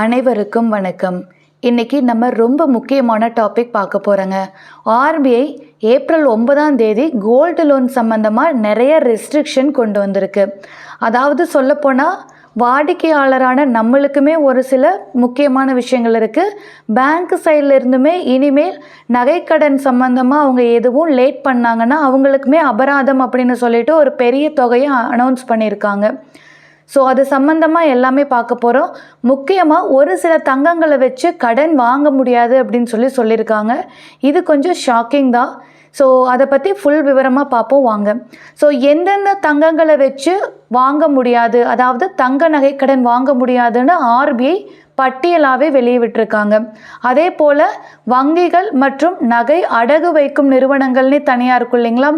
அனைவருக்கும் வணக்கம். இன்னைக்கு நம்ம ரொம்ப முக்கியமான டாபிக் பார்க்க போகிறோங்க ஆர்பிஐ ஏப்ரல் ஒன்பதாம் தேதி கோல்டு லோன் சம்மந்தமாக நிறைய ரெஸ்ட்ரிக்ஷன் கொண்டு வந்திருக்கு. அதாவது சொல்லப்போனால் வாடிக்கையாளரான நம்மளுக்குமே ஒரு சில முக்கியமான விஷயங்கள் இருக்குது பேங்க் சைடில் இருந்துமே இனிமேல் நகைக்கடன் சம்மந்தமாக அவங்க எதுவும் லேட் பண்ணாங்கன்னா அவங்களுக்குமே அபராதம் அப்படின்னு சொல்லிட்டு ஒரு பெரிய தொகையை அனௌன்ஸ் பண்ணியிருக்காங்க. ஸோ அது சம்மந்தமாக எல்லாமே பார்க்க போகிறோம் முக்கியமாக ஒரு சில தங்கங்களை வச்சு கடன் வாங்க முடியாது அப்படின்னு சொல்லி சொல்லியிருக்காங்க. இது கொஞ்சம் ஷாக்கிங் தான். ஸோ அதை பற்றி ஃபுல் விவரமாக பார்ப்போம் வாங்க. ஸோ எந்தெந்த தங்கங்களை வச்சு வாங்க முடியாது அதாவது தங்க நகை கடன் வாங்க முடியாதுன்னு ஆர்பிஐ பட்டியலாகவே வெளியே விட்டுருக்காங்க. அதே போல் வங்கிகள் மற்றும் நகை அடகு வைக்கும் நிறுவனங்கள்னே தனியாக இருக்கும் இல்லைங்களா?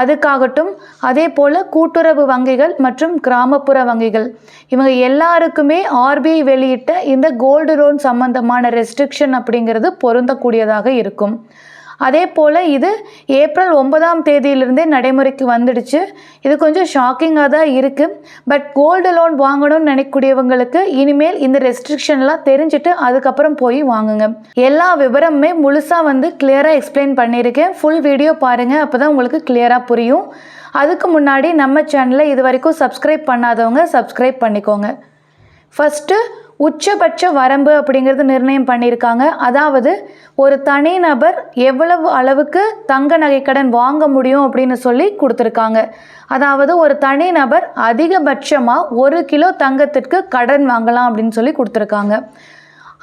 அதுக்காகட்டும் அதே போல் கூட்டுறவு வங்கிகள் மற்றும் கிராமப்புற வங்கிகள். இவங்க எல்லாருக்குமே ஆர்பிஐ வெளியிட்ட இந்த கோல்டு லோன் சம்பந்தமான ரெஸ்ட்ரிக்ஷன் அப்படிங்கிறது பொருந்தக்கூடியதாக இருக்கும். அதே போல் இது ஏப்ரல் ஒன்பதாம் தேதியிலிருந்தே நடைமுறைக்கு வந்துடுச்சு. இது கொஞ்சம் ஷாக்கிங்காக தான் இருக்குது பட் கோல்டு லோன் வாங்கணும்னு நினைக்கக்கூடியவங்களுக்கு இனிமேல் இந்த ரெஸ்ட்ரிக்ஷன்லாம் தெரிஞ்சுட்டு அதுக்கப்புறம் போய் வாங்குங்க. எல்லா விவரமுமே முழுசாக வந்து கிளியராக எக்ஸ்பிளைன் பண்ணியிருக்கேன். ஃபுல் வீடியோ பாருங்கள் அப்போ தான் உங்களுக்கு கிளியராக புரியும். அதுக்கு முன்னாடி நம்ம சேனலை இது வரைக்கும் சப்ஸ்கிரைப் பண்ணாதவங்க சப்ஸ்கிரைப் பண்ணிக்கோங்க. ஃபஸ்ட்டு உச்சபட்ச வரம்பு அப்படிங்கிறது நிர்ணயம் பண்ணியிருக்காங்க. அதாவது ஒரு தனிநபர் எவ்வளவு அளவுக்கு தங்க நகைக்கடன் வாங்க முடியும் அப்படின்னு சொல்லி கொடுத்துருக்காங்க. அதாவது ஒரு தனிநபர் அதிகபட்சமாக ஒரு கிலோ தங்கத்திற்கு கடன் வாங்கலாம் அப்படின்னு சொல்லி கொடுத்துருக்காங்க.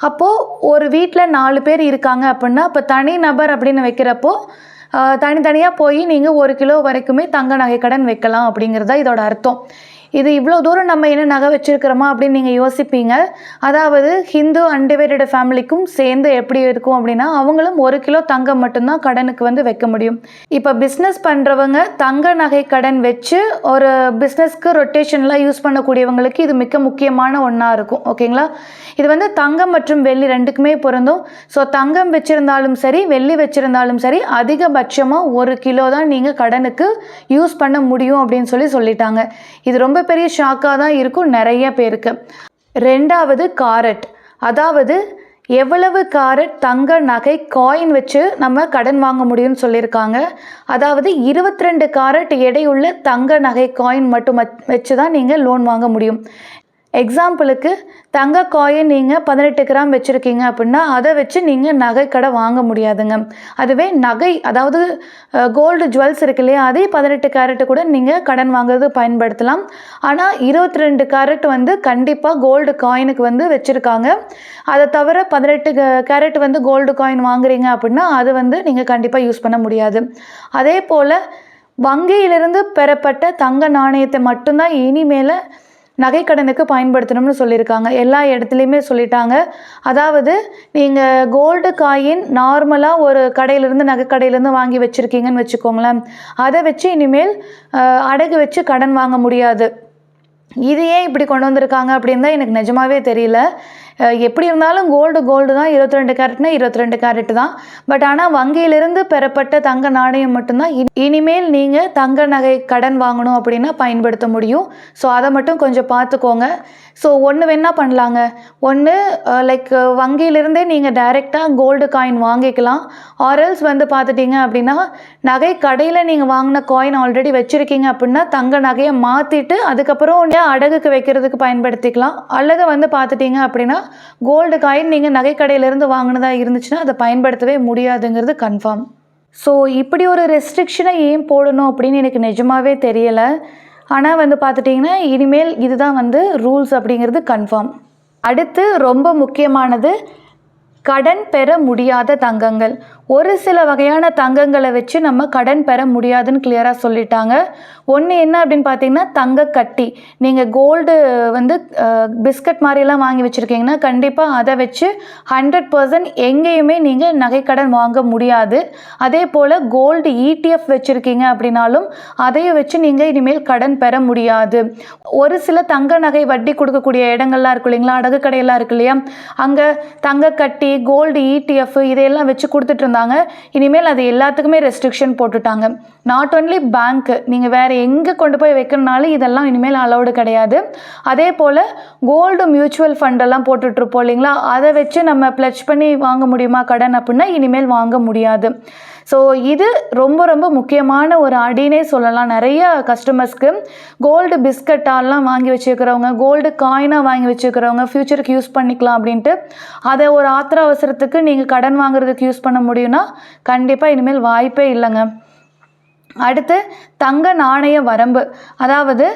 அப்போது ஒரு வீட்டில் நாலு பேர் இருக்காங்க அப்படின்னா இப்போ தனிநபர் அப்படின்னு வைக்கிறப்போ தனித்தனியாக போய் நீங்கள் ஒரு கிலோ வரைக்குமே தங்க நகைக்கடன் வைக்கலாம் அப்படிங்கிறது தான் இதோட அர்த்தம். இது இவ்வளோ தூரம் நம்ம என்ன நகை வச்சுருக்கிறோமா அப்படின்னு நீங்கள் யோசிப்பீங்க. அதாவது ஹிந்து அன்டிவைடட் ஃபேமிலிக்கும் சேர்ந்து எப்படி இருக்கும் அப்படின்னா அவங்களும் ஒரு கிலோ தங்கம் மட்டும்தான் கடனுக்கு வந்து வைக்க முடியும். இப்போ பிஸ்னஸ் பண்ணுறவங்க தங்க நகை கடன் வச்சு ஒரு பிஸ்னஸ்க்கு ரொட்டேஷன்லாம் யூஸ் பண்ணக்கூடியவங்களுக்கு இது மிக முக்கியமான ஒன்றா இருக்கும். ஓகேங்களா இது வந்து தங்கம் மற்றும் வெள்ளி ரெண்டுக்குமே பொருந்தும். ஸோ தங்கம் வச்சுருந்தாலும் சரி வெள்ளி வச்சுருந்தாலும் சரி அதிகபட்சமாக ஒரு கிலோ தான் நீங்கள் கடனுக்கு யூஸ் பண்ண முடியும் அப்படின்னு சொல்லி சொல்லிட்டாங்க. இது ரொம்ப ரொம்ப பெரிய ஷாக்காக தான் இருக்கும் நிறைய பேருக்கு. ரெண்டாவது காரட் அதாவது எவ்வளவு காரட் தங்க நகை காயின் வச்சு நம்ம கடன் வாங்க முடியும்னு சொல்லியிருக்காங்க. அதாவது இருபத்தி ரெண்டு காரட் எடையுள்ள தங்க நகை காயின் மட்டும் வச்சு தான் நீங்கள் லோன் வாங்க முடியும். எக்ஸாம்பிளுக்கு தங்க காயின் நீங்கள் பதினெட்டு கிராம் வச்சுருக்கீங்க அப்படின்னா அதை வச்சு நீங்கள் நகை கடை வாங்க முடியாதுங்க. அதுவே நகை அதாவது கோல்டு ஜுவல்ஸ் இருக்கு இல்லையா அதே பதினெட்டு கேரட்டு கூட நீங்கள் கடன் வாங்குறது பயன்படுத்தலாம். ஆனால் இருபத்தி ரெண்டு கேரட் வந்து கண்டிப்பாக கோல்டு காயினுக்கு வந்து வச்சுருக்காங்க. அதை தவிர பதினெட்டு கேரட் வந்து கோல்டு காயின் வாங்குறீங்க அப்படின்னா அது வந்து நீங்கள் கண்டிப்பாக யூஸ் பண்ண முடியாது. அதே போல் வங்கியிலிருந்து பெறப்பட்ட தங்க நாணயத்தை மட்டும்தான் இனிமேல் நகைக்கடனுக்கு பயன்படுத்தணும்னு சொல்லியிருக்காங்க. எல்லா இடத்துலையுமே சொல்லிட்டாங்க. அதாவது நீங்கள் கோல்டு காயின் நார்மலாக ஒரு கடையிலேருந்து நகைக்கடையிலேருந்து வாங்கி வச்சுருக்கீங்கன்னு வச்சுக்கோங்களேன். அதை வச்சு இனிமேல் அடகு வச்சு கடன் வாங்க முடியாது. இது ஏன் இப்படி கொண்டு வந்திருக்காங்க அப்படின்னு தான் எனக்கு நிஜமாவே தெரியல. எப்படி இருந்தாலும் கோல்டு கோல்டு தான் இருபத்தி ரெண்டு கேரட்னா இருபத்தி ரெண்டு கேரட் தான். பட் ஆனால் வங்கியிலிருந்து பெறப்பட்ட தங்க நாணயம் மட்டும்தான் இனிமேல் நீங்கள் தங்க நகை கடன் வாங்கணும் அப்படின்னா பயன்படுத்த முடியும். ஸோ அதை மட்டும் கொஞ்சம் பார்த்துக்கோங்க. ஸோ ஒன்று வேணால் பண்ணலாங்க. ஒன்று லைக் வங்கியிலிருந்தே நீங்கள் டைரெக்டாக கோல்டு காயின் வாங்கிக்கலாம். ஆர்எல்ஸ் வந்து பார்த்துட்டிங்க அப்படின்னா நகை கடையில் நீங்கள் வாங்கின காயின் ஆல்ரெடி வச்சுருக்கீங்க அப்படின்னா தங்க நகையை மாற்றிட்டு அதுக்கப்புறம் அடகுக்கு வைக்கிறதுக்கு பயன்படுத்திக்கலாம். அல்லது வந்து பார்த்துட்டிங்க அப்படின்னா கோல்டு காயின் நீங்கள் நகைக்கடையிலேருந்து வாங்கினதா இருந்துச்சுன்னா அதை பயன்படுத்தவே முடியாதுங்கிறது கன்ஃபார்ம் ஸோ இப்படி ஒரு ரெஸ்ட்ரிக்ஷனை ஏன் போடணும் அப்படின்னு எனக்கு நிஜமாகவே தெரியலை. ஆனால் வந்து பார்த்துட்டிங்கன்னா இனிமேல் இதுதான் வந்து ரூல்ஸ் அப்படிங்கிறது கன்ஃபார்ம் அடுத்து ரொம்ப முக்கியமானது கடன் பெற முடியாத தங்கங்கள். ஒரு சில வகையான தங்கங்களை வச்சு நம்ம கடன் பெற முடியாதுன்னு கிளியராக சொல்லிட்டாங்க. ஒன்று என்ன அப்படின்னு பார்த்தீங்கன்னா தங்க கட்டி. நீங்கள் கோல்டு வந்து பிஸ்கட் மாதிரிலாம் வாங்கி வச்சுருக்கீங்கன்னா கண்டிப்பாக அதை வச்சு ஹண்ட்ரட் பர்சன்ட் எங்கேயுமே நீங்கள் நகைக்கடன் வாங்க முடியாது. அதே போல் கோல்டு இடிஎஃப் வச்சுருக்கீங்க அப்படின்னாலும் அதையும் வச்சு நீங்கள் இனிமேல் கடன் பெற முடியாது. ஒரு சில தங்க நகை வட்டி கொடுக்கக்கூடிய இடங்கள்லாம் இருக்கும் இல்லைங்களா? அடகு கடையெல்லாம் இருக்கு இல்லையா? அங்கே தங்க கட்டி கோல்டு இடிஎஃப் இதையெல்லாம் வச்சு கொடுத்துட்டு வந்தாங்க இனிமேல் அது எல்லாத்துக்குமே ரெஸ்ட்ரிக்ஷன் போட்டுட்டாங்க. நாட் ஒன்லி பேங்க்கு நீங்கள் வேறு எங்கே கொண்டு போய் வைக்கணுனாலும் இதெல்லாம் இனிமேல் அலௌடு கிடையாது. அதே போல் கோல்டு மியூச்சுவல் ஃபண்டெல்லாம் போட்டுட்ருப்போம் இல்லைங்களா? அதை வச்சு நம்ம ப்ளச் பண்ணி வாங்க முடியுமா கடன் அப்படின்னா இனிமேல் வாங்க முடியாது. ஸோ இது ரொம்ப ரொம்ப முக்கியமான ஒரு அடினே சொல்லலாம். நிறைய கஸ்டமர்ஸ்க்கு கோல்டு பிஸ்கட்டாலாம் வாங்கி வச்சுருக்கிறவங்க கோல்டு காயினாக வாங்கி வச்சுருக்கிறவங்க ஃப்யூச்சருக்கு யூஸ் பண்ணிக்கலாம் அப்படின்ட்டு அதை ஒரு ஆத்திர அவசரத்துக்கு நீங்கள் கடன் வாங்குறதுக்கு யூஸ் பண்ண முடியும்னா கண்டிப்பாக இனிமேல் வாய்ப்பே இல்லைங்க. அடுத்து தங்க நாணய வரம்பு. அதாவது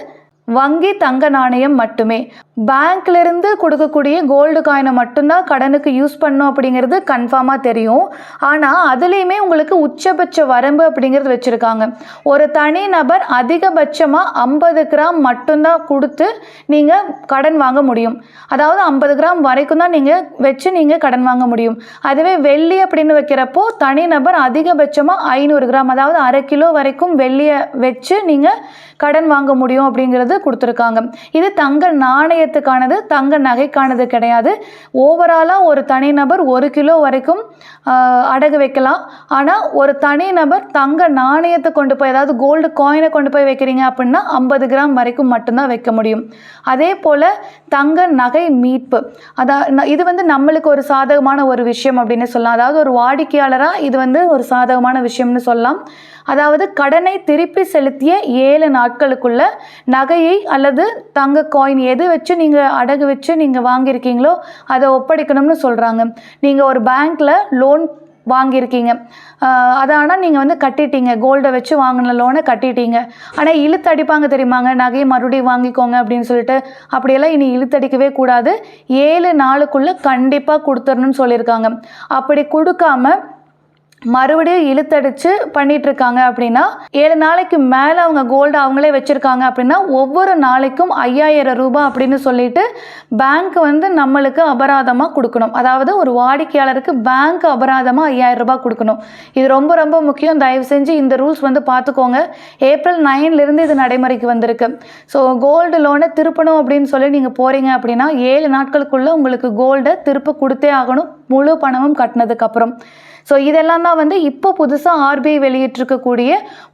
வங்கி தங்க நாணயம் மட்டுமே. பேங்க்லேருந்து கொடுக்கக்கூடிய கோல்டு காயினை மட்டும்தான் கடனுக்கு யூஸ் பண்ணும் அப்படிங்கிறது கன்ஃபார்மாக தெரியும். ஆனால் அதுலேயுமே உங்களுக்கு உச்சபட்ச வரம்பு அப்படிங்கிறது வச்சுருக்காங்க. ஒரு தனி நபர் அதிகபட்சமாக ஐம்பது கிராம் மட்டும்தான் கொடுத்து நீங்கள் கடன் வாங்க முடியும். அதாவது ஐம்பது கிராம் வரைக்கும் தான் நீங்கள் வச்சு நீங்கள் கடன் வாங்க முடியும். அதுவே வெள்ளி அப்படின்னு வைக்கிறப்போ தனிநபர் அதிகபட்சமாக ஐநூறு கிராம் அதாவது அரை கிலோ வரைக்கும் வெள்ளியை வச்சு நீங்கள் கடன் வாங்க முடியும் அப்படிங்கிறது கொடுத்துருக்காங்க. இது தங்க நாணயத்துக்கானது தங்க நகைக்கானது கிடையாது. ஓவராலாக ஒரு தனிநபர் ஒரு கிலோ வரைக்கும் அடகு வைக்கலாம். ஆனால் ஒரு தனிநபர் தங்க நாணயத்தை கொண்டு போய் அதாவது கோல்டு காயினை கொண்டு போய் வைக்கிறீங்க அப்படின்னா ஐம்பது கிராம் வரைக்கும் மட்டும்தான் வைக்க முடியும். அதே போல் தங்க நகை மீட்பு. அதான் இது வந்து நம்மளுக்கு ஒரு சாதகமான ஒரு விஷயம் அப்படின்னு சொல்லலாம். அதாவது ஒரு வாடிக்கையாளராக இது வந்து ஒரு சாதகமான விஷயம்னு சொல்லலாம். அதாவது கடனை திருப்பி செலுத்திய ஏழு நாட்களுக்குள்ள நகையை அல்லது தங்க காயின் எது வச்சு நீங்கள் அடகு வச்சு நீங்கள் வாங்கியிருக்கீங்களோ அதை ஒப்படைக்கணும்னு சொல்கிறாங்க நீங்கள் ஒரு பேங்க்கில் லோன் வாங்கியிருக்கீங்க. அதை ஆனால் நீங்கள் வந்து கட்டிட்டீங்க. கோல்டை வச்சு வாங்கின லோனை கட்டிட்டீங்க. ஆனால் இழுத்தடிப்பாங்க தெரியுமாங்க? நகையை மறுபடியும் வாங்கிக்கோங்க அப்படின்னு சொல்லிட்டு அப்படியெல்லாம் இனி இழுத்தடிக்கவே கூடாது. ஏழு நாளுக்குள்ளே கண்டிப்பாக கொடுத்துடணும்னு சொல்லியிருக்காங்க. அப்படி கொடுக்காம மறுபடியும் இழுத்தடிச்சு பண்ணிட்டு இருக்காங்க அப்படின்னா ஏழு நாளைக்கு மேலே அவங்க கோல்டு அவங்களே வச்சுருக்காங்க அப்படின்னா ஒவ்வொரு நாளைக்கும் ஐயாயிரம் ரூபாய் அப்படின்னு சொல்லிட்டு பேங்க் வந்து நம்மளுக்கு அபராதமாக கொடுக்கணும். அதாவது ஒரு வாடிக்கையாளருக்கு பேங்க் அபராதமாக ஐயாயிரம் ரூபாய் கொடுக்கணும். இது ரொம்ப ரொம்ப முக்கியம். தயவு செஞ்சு இந்த ரூல்ஸ் வந்து பார்த்துக்கோங்க. ஏப்ரல் நைன்லேருந்து இது நடைமுறைக்கு வந்திருக்கு. ஸோ கோல்டு லோனை திருப்பணும் அப்படின்னு சொல்லி நீங்கள் போகிறீங்க அப்படின்னா ஏழு நாட்களுக்குள்ளே உங்களுக்கு கோல்டை திருப்ப கொடுத்தே ஆகணும். முழு பணமும் கட்டினதுக்கப்புறம். ஸோ இதெல்லாம் தான் வந்து இப்போ புதுசாக ஆர்பிஐ வெளியிட்டிருக்கக்கூடிய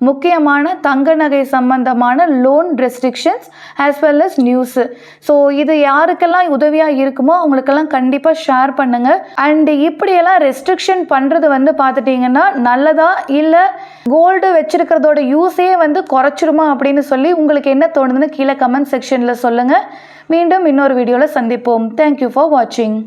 முக்கியமான தங்க நகை சம்பந்தமான loan restrictions as well as news so இது யாருக்கெல்லாம் உதவியாக இருக்குமோ அவங்களுக்கெல்லாம் கண்டிப்பாக ஷேர் பண்ணுங்கள் அண்ட் இப்படியெல்லாம் ரெஸ்ட்ரிக்ஷன் பண்ணுறது வந்து பார்த்துட்டிங்கன்னா நல்லதா இல்லை கோல்டு வச்சிருக்கிறதோட யூஸே வந்து குறைச்சிருமா அப்படின்னு சொல்லி உங்களுக்கு என்ன தோணுதுன்னு கீழே கமெண்ட் செக்ஷனில் சொல்லுங்கள் மீண்டும் இன்னொரு வீடியோவில் சந்திப்போம். தேங்க்யூ ஃபார் வாட்சிங்